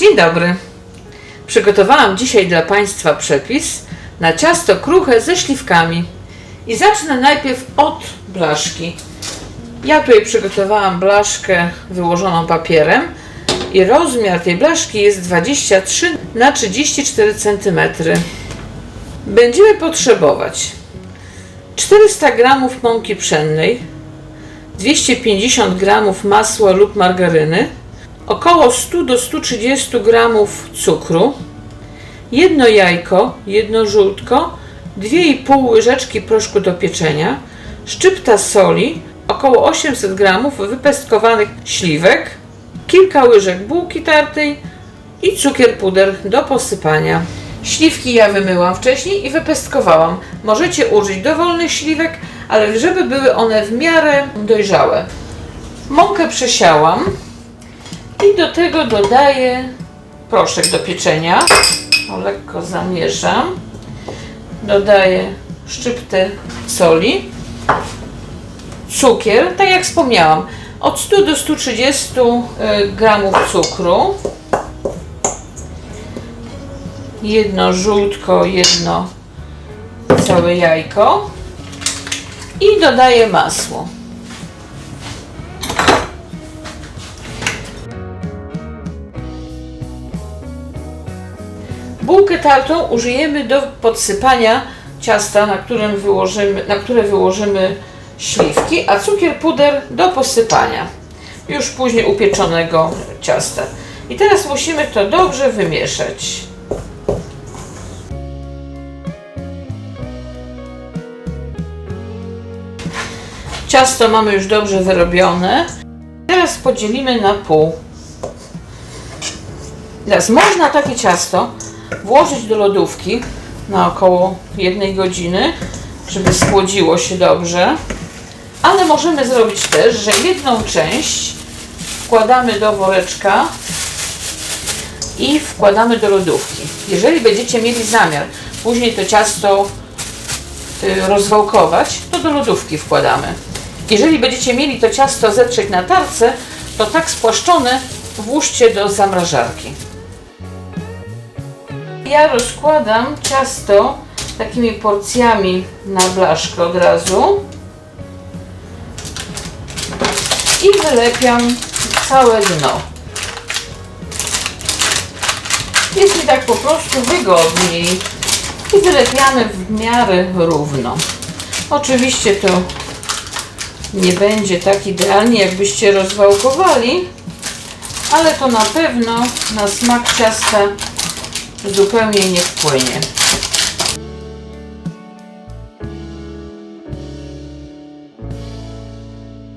Dzień dobry. Przygotowałam dzisiaj dla Państwa przepis na ciasto kruche ze śliwkami. I zacznę najpierw od blaszki. Ja tutaj przygotowałam blaszkę wyłożoną papierem i rozmiar tej blaszki jest 23 na 34 cm. Będziemy potrzebować 400 g mąki pszennej, 250 g masła lub margaryny, około 100 do 130 g cukru, jedno jajko, jedno żółtko, 2,5 łyżeczki proszku do pieczenia, szczypta soli, około 800 g wypestkowanych śliwek, kilka łyżek bułki tartej i cukier puder do posypania. Śliwki ja wymyłam wcześniej i wypestkowałam. Możecie użyć dowolnych śliwek, ale żeby były one w miarę dojrzałe. Mąkę przesiałam i do tego dodaję proszek do pieczenia. O, lekko zamieszam. Dodaję szczyptę soli, cukier, tak jak wspomniałam, od 100 do 130 y, gramów cukru, jedno żółtko, jedno całe jajko i dodaję masło. Bułkę tartą użyjemy do podsypania ciasta, na, którym wyłożymy, na które wyłożymy śliwki, a cukier puder do posypania już później upieczonego ciasta. I teraz musimy to dobrze wymieszać. Ciasto mamy już dobrze wyrobione. Teraz podzielimy na pół. Teraz można takie ciasto włożyć do lodówki na około jednej godziny, żeby schłodziło się dobrze. Ale możemy zrobić też, że jedną część wkładamy do woreczka i wkładamy do lodówki. Jeżeli będziecie mieli zamiar później to ciasto y, rozwałkować, to do lodówki wkładamy. Jeżeli będziecie mieli to ciasto zetrzeć na tarce, to tak spłaszczone włóżcie do zamrażarki. Ja rozkładam ciasto takimi porcjami na blaszkę od razu i wylepiam całe dno. Jest mi tak po prostu wygodniej i wylepiamy w miarę równo. Oczywiście to nie będzie tak idealnie, jakbyście rozwałkowali, ale to na pewno na smak ciasta zupełnie nie wpłynie.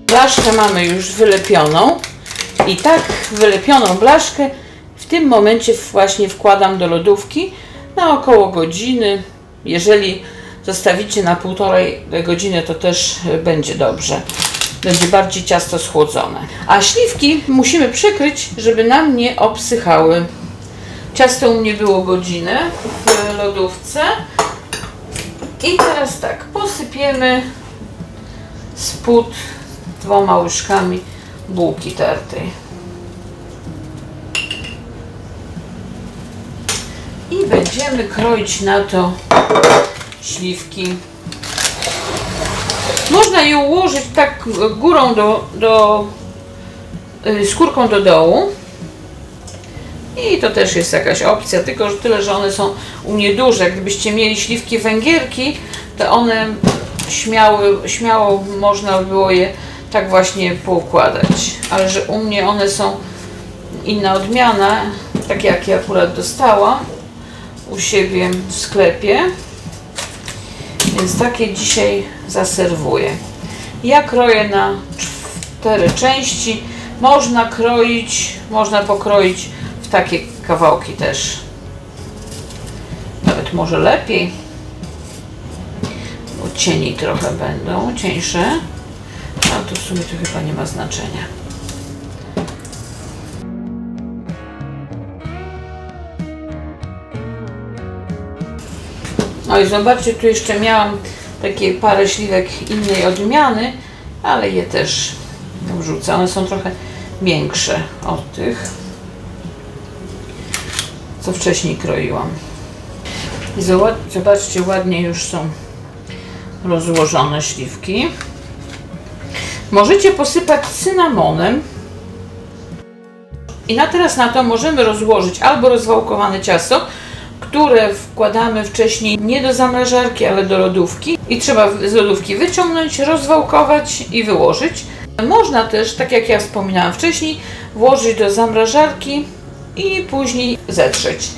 Blaszkę mamy już wylepioną i tak wylepioną blaszkę w tym momencie właśnie wkładam do lodówki na około godziny. Jeżeli zostawicie na półtorej godziny, to też będzie dobrze. Będzie bardziej ciasto schłodzone. A śliwki musimy przykryć, żeby nam nie obsychały. Ciasto u mnie było godzinę w lodówce. I teraz tak, posypiemy spód dwoma łyżkami bułki tartej. I będziemy kroić na to śliwki. Można je ułożyć tak górą do, do y, skórką do dołu. I to też jest jakaś opcja, tylko że tyle, że one są u mnie duże. Gdybyście mieli śliwki węgierki, to one śmiały, śmiało można by było je tak właśnie poukładać. Ale że u mnie one są inna odmiana, tak jak ja akurat dostałam u siebie w sklepie. Więc takie dzisiaj zaserwuję. Ja kroję na cztery części. Można kroić, można pokroić takie kawałki też. Nawet może lepiej. Bo cieni trochę będą, cieńsze. A to w sumie to chyba nie ma znaczenia. No i zobaczcie, tu jeszcze miałam takie parę śliwek innej odmiany, ale je też wrzucę. One są trochę większe od tych. Co wcześniej kroiłam. I zobaczcie, ładnie już są rozłożone śliwki. Możecie posypać cynamonem. I na teraz na to możemy rozłożyć albo rozwałkowane ciasto, które wkładamy wcześniej nie do zamrażarki, ale do lodówki. I trzeba z lodówki wyciągnąć, rozwałkować i wyłożyć. Można też, tak jak ja wspominałam wcześniej, włożyć do zamrażarki i później zetrzeć.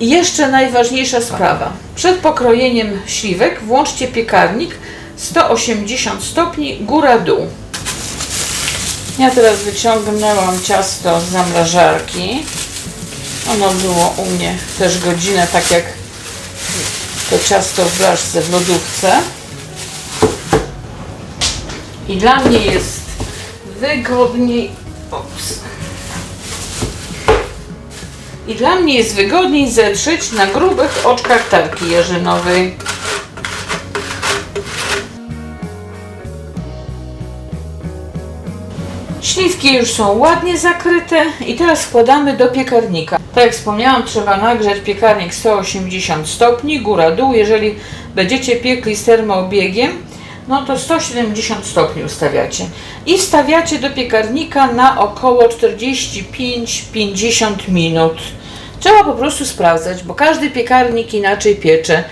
I jeszcze najważniejsza sprawa. Przed pokrojeniem śliwek włączcie piekarnik 180 stopni góra-dół. Ja teraz wyciągnęłam ciasto z zamrażarki. Ono było u mnie też godzinę, tak jak to ciasto w blaszce w lodówce. I dla mnie jest wygodniej. Ups. I dla mnie jest wygodniej zetrzeć na grubych oczkach tarki jarzynowej. Śliwki już są ładnie zakryte i teraz wkładamy do piekarnika. Tak jak wspomniałam, trzeba nagrzać piekarnik 180 stopni, góra-dół. Jeżeli będziecie piekli z termoobiegiem, no to 170 stopni ustawiacie. I wstawiacie do piekarnika na około 45-50 minut. Trzeba po prostu sprawdzać, bo każdy piekarnik inaczej piecze.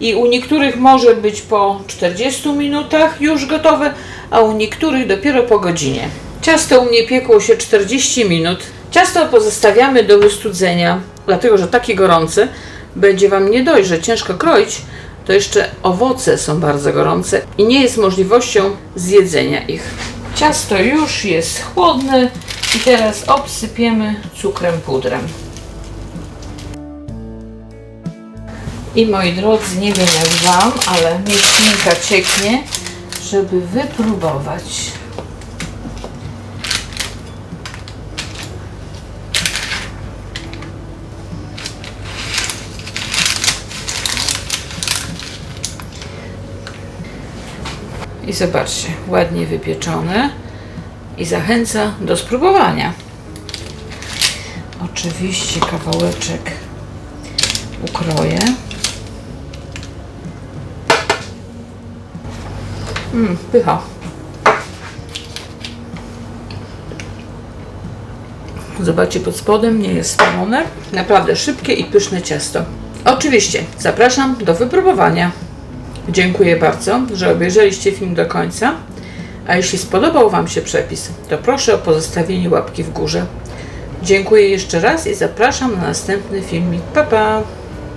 I u niektórych może być po 40 minutach już gotowe, a u niektórych dopiero po godzinie. Ciasto u mnie piekło się 40 minut. Ciasto pozostawiamy do wystudzenia, dlatego że takie gorące będzie Wam nie dość, że ciężko kroić, to jeszcze owoce są bardzo gorące i nie jest możliwością zjedzenia ich. Ciasto już jest chłodne i teraz obsypiemy cukrem pudrem. I moi drodzy, nie wiem jak Wam, ale mi ślinka cieknie, żeby wypróbować. I zobaczcie, ładnie wypieczone i zachęca do spróbowania. Oczywiście kawałeczek ukroję. Mmm, pycha. Zobaczcie, pod spodem nie jest spalone. Naprawdę szybkie i pyszne ciasto. Oczywiście zapraszam do wypróbowania. Dziękuję bardzo, że obejrzeliście film do końca. A jeśli spodobał Wam się przepis, to proszę o pozostawienie łapki w górze. Dziękuję jeszcze raz i zapraszam na następny filmik. Pa, pa!